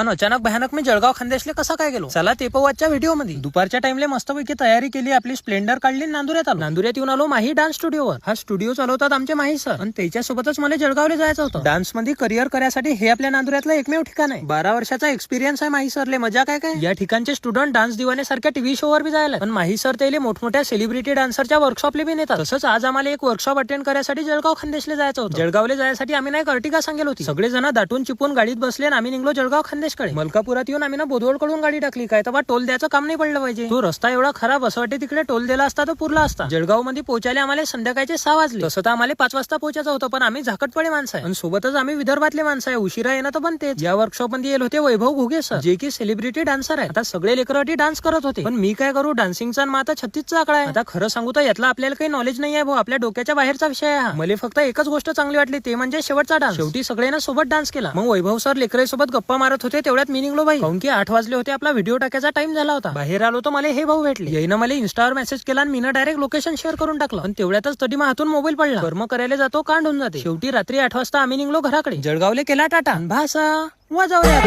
आणि अचानक भयानक मी जळगाव खानदेशले कसा काय गेलो? चला ते पवाच्या व्हिडिओमध्ये दुपारच्या टाइमले मस्तपैकी तयारी केली आपली स्प्लेंडर काढली नांदुऱ्यात आलो. नांदुऱ्यात येऊन आलो माही डान्स स्टुडिओवर हा स्टुडिओ चालवतात आमचे माही सर आणि त्याच्यासोबतच मला जळगावला जायचं होतं. डान्समध्ये करिअर करायसाठी हे आपल्या नांदुऱ्यातलं एकमेव ठिकाण आहे. बारा वर्षाचा एक्सपिरियन्स आहे माही सरले. मजा काय काय? या ठिकाणचे स्टुडंट डान्स दिवाने सारख्या टीव्ही शोवर बी जायला पण माही सर त्याला मोठमोठ्या सेलिब्रिटी डान्सरच्या वर्कशॉपले बी नेतात. तसंच आज आम्हाला एक वर्कशॉप अटेंड करायसाठी जळगाव खानदेशला जायचं होतं. जळगावला जायसाठी आम्ही नाही अर्टिका सांगेल होती. सगळेजण दाटून चिपून गाडीत बसले आणि आम्ही निघलो जळगाव खानदेशकडे मलकापुरात येऊन आम्ही ना बोदवडकडून गाडी टाकली. काय तर टोल द्यायचं काम नाही पडलं पाहिजे. तो रस्ता एवढा खराब असं वाटते तिकडे टोल दिला असता तर पुरला असता. जळगावमध्ये पोहोचायला आम्हाला संध्याकाळचे सहा वाजले. तसं तर आम्हाला पाच वाजता पोहोचायचं होतं पण आम्ही झाकटपडे माणसं आहे. आणि सोबतच आम्ही विदर्भातले माणसं आहे. उशिरा येणं तर बनते या वर्कशॉपमध्ये येईल होते वैभव घुगे सर जे की सेलिब्रिटी डान्सर आहे आता सगळे लेकराठी डान्स करत होते. पण मी काय करू? डान्सिंगचा आता छत्तीसचा आकडा आहे. आता खरं सांगू तर यातला आपल्याला काही नॉलेज नाही आहे भाऊ. आपल्या डोक्याच्या बाहेरचा विषय आहे मला फक्त एकच गोष्ट चांगली वाटली. ते म्हणजे शेवटचा डान्स शेवटी सगळ्यांना सोबत डान्स केला. मग वैभव सर लेकरे सोबत गप्पा मारत होते. तेवढ्यात मी निघलो भाई काऊन की आठ वाजले होते आपला व्हिडिओ टाकायचा टाइम झाला होता. बाहेर आलो तर मला हे भाऊ भेटले. येईन मला इन्स्टावर मेसेज केला आणि मी डायरेक्ट लोकेशन शेअर करून टाकलं. आणि तेवढ्यातच तरी मग हातून मोबाईल पडला. कर्म करायला जातो कांड होऊन जाते. शेवटी रात्री आठ वाजता आम्ही निघलो घराकडे. जळगावले केला टाटा. भासा वाजवले